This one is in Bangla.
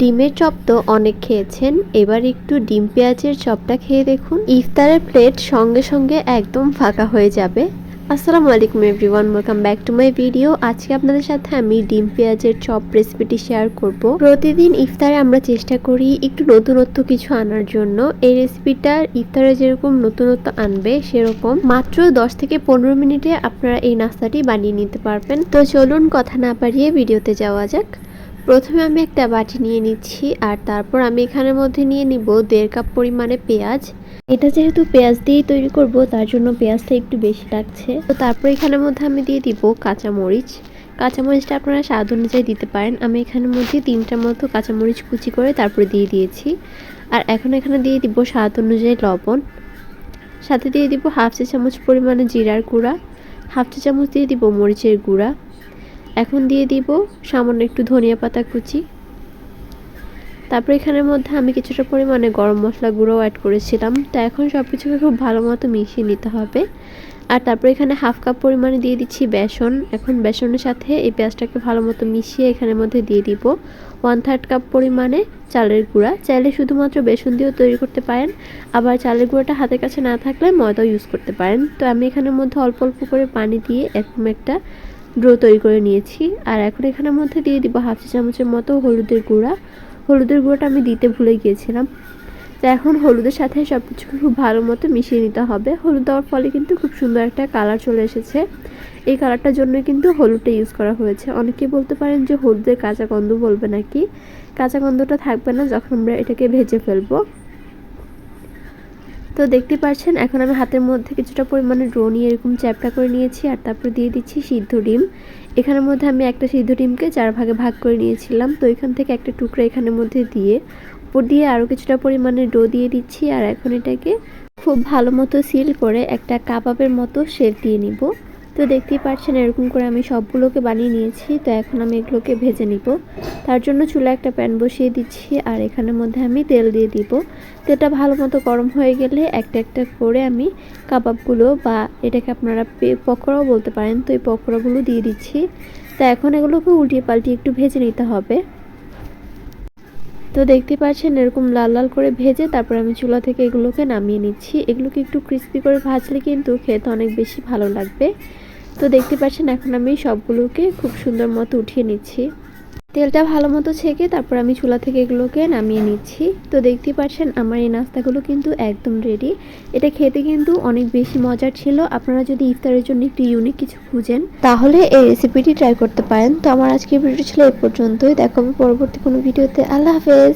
ডিমের চপ তো অনেক খেয়েছেন, এবার একটু ডিম পেঁয়াজের চপটা খেয়ে দেখুন। ইফতারের প্লেট সঙ্গে সঙ্গে একদম ফাঁকা হয়ে যাবে। আসসালামু আলাইকুম everyone, welcome back to my video. আজকে আপনাদের সাথে আমি ডিম পেঁয়াজের চপ রেসিপিটি শেয়ার করব। প্রতিদিন ইফতারে আমরা চেষ্টা করি একটু নতুনত্ব কিছু আনার জন্য। এই রেসিপিটা ইফতারে যেরকম নতুনত্ব আনবে, সেরকম। মাত্র 10 থেকে পনেরো মিনিটে আপনারা এই নাস্তাটি বানিয়ে নিতে পারবেন। তো চলুন কথা না পারিয়ে ভিডিওতে যাওয়া যাক। প্রথমে আমি একটা বাটি নিয়ে নিচ্ছি আর তারপর আমি এখানের মধ্যে নিয়ে নিব দেড় কাপ পরিমাণে পেঁয়াজ। এটা যেহেতু পেঁয়াজ দিয়েই তৈরি করব, তার জন্য পেঁয়াজটা একটু বেশি লাগছে। তো তারপর এখানের মধ্যে আমি দিয়ে দিব কাঁচামরিচ। কাঁচামরিচটা আপনারা স্বাদ অনুযায়ী দিতে পারেন। আমি এখানের মধ্যে তিনটার মতো কাঁচামরিচ কুচি করে তারপরে দিয়ে দিয়েছি। আর এখন এখানে দিয়ে দিব স্বাদ অনুযায়ী লবণ। সাথে দিয়ে দিব হাফ চা চামচ পরিমাণে জিরার গুঁড়া। হাফ চা চামচ দিয়ে দিব মরিচের গুঁড়া। এখন দিয়ে দিব সামান্য একটু ধনিয়া পাতা কুচি। তারপর এখানের মধ্যে আমি কিছুটা পরিমাণে গরম মশলা গুঁড়ো অ্যাড করেছিলাম। তো এখন সব কিছুকে খুব ভালো মতো মিশিয়ে নিতে হবে। আর তারপর এখানে হাফ কাপ পরিমাণে দিয়ে দিচ্ছি বেসন। এখন বেসনের সাথে এই পেঁয়াজটাকে ভালো মতো মিশিয়ে এখানের মধ্যে দিয়ে দিব। ওয়ান থার্ড কাপ পরিমাণে চালের গুঁড়া। চাইলে শুধুমাত্র বেসন দিয়েও তৈরি করতে পারেন। আবার চালের গুঁড়োটা হাতের কাছে না থাকলে ময়দাও ইউজ করতে পারেন। তো আমি এখানের মধ্যে অল্প অল্প করে পানি দিয়ে এরকম একটা ড্রো তৈরি করে নিয়েছি। আর এখন এখানের মধ্যে দিয়ে দিব হাফ চা চামচের মতো হলুদের গুঁড়া। হলুদের গুঁড়োটা আমি দিতে ভুলে গিয়েছিলাম। তো এখন হলুদের সাথে সব কিছুকে খুব ভালো মতো মিশিয়ে নিতে হবে। হলুদ দেওয়ার ফলে কিন্তু খুব সুন্দর একটা কালার চলে এসেছে। এই কালারটার জন্য কিন্তু হলুদটা ইউজ করা হয়েছে। অনেকেই বলতে পারেন যে হলুদের কাঁচা গন্ধ বলবে নাকি? কাঁচা গন্ধটা থাকবে না যখন আমরা এটাকে ভেজে ফেলব। তো দেখতে পাচ্ছেন এখন আমি হাতের মধ্যে কিছুটা পরিমাণে ড্রো নিয়ে এরকম চ্যাপটা করে নিয়েছি আর তারপর দিয়ে দিচ্ছি সিদ্ধ ডিম। এখানের মধ্যে আমি একটা সিদ্ধ ডিমকে চার ভাগে ভাগ করে নিয়েছিলাম। তো এখান থেকে একটা টুকরা এখানের মধ্যে দিয়ে, উপর দিয়ে আরও কিছুটা পরিমাণে ডো দিয়ে দিচ্ছি আর এখন এটাকে খুব ভালো মতো সিল করে একটা কাবাবের মতো শেপ দিয়ে নিব। তো দেখতেই পাচ্ছেন এরকম করে আমি সবগুলোকে বানিয়ে নিয়েছি। তো এখন আমি এগুলোকে ভেজে নিব। তার জন্য চুলা একটা প্যান বসিয়ে দিচ্ছি আর এখানের মধ্যে আমি তেল দিয়ে দিব। তেলটা ভালো মতো গরম হয়ে গেলে একটা একটা করে আমি কাবাবগুলো বা এটাকে আপনারা পকোড়াও বলতে পারেন, তো এই পকোড়াগুলো দিয়ে দিচ্ছি। তো এখন এগুলোকে উল্টিয়ে পাল্টিয়ে একটু ভেজে নিতে হবে। তো দেখতে পাচ্ছেন, এরকম লাল লাল করে ভেজে তারপর আমি চুলা থেকে এগুলোকে নামিয়ে নিচ্ছি। এগুলোকে একটু ক্রিস্পি করে ভাজলে কিন্তু খেতে অনেক বেশি ভালো লাগবে। তো দেখতে পাচ্ছেন, এখন আমি সবগুলোকে খুব সুন্দর মতো উঠিয়ে নিচ্ছি। তেলটা ভালো মতো ছেঁকে তারপর আমি চুলা থেকে এগুলোকে নামিয়ে নিচ্ছি। তো দেখতে পাচ্ছেন, আমার এই নাস্তাগুলো কিন্তু একদম রেডি এটা খেতে কিন্তু অনেক বেশি মজার ছিল। আপনারা যদি ইফতারের জন্য একটু ইউনিক কিছু খুঁজেন, তাহলে এই রেসিপিটি ট্রাই করতে পারেন। তো আমার আজকের ভিডিও ছিল এই পর্যন্তই। দেখাবো পরবর্তী কোনো ভিডিওতে আল্লাহ হাফেজ।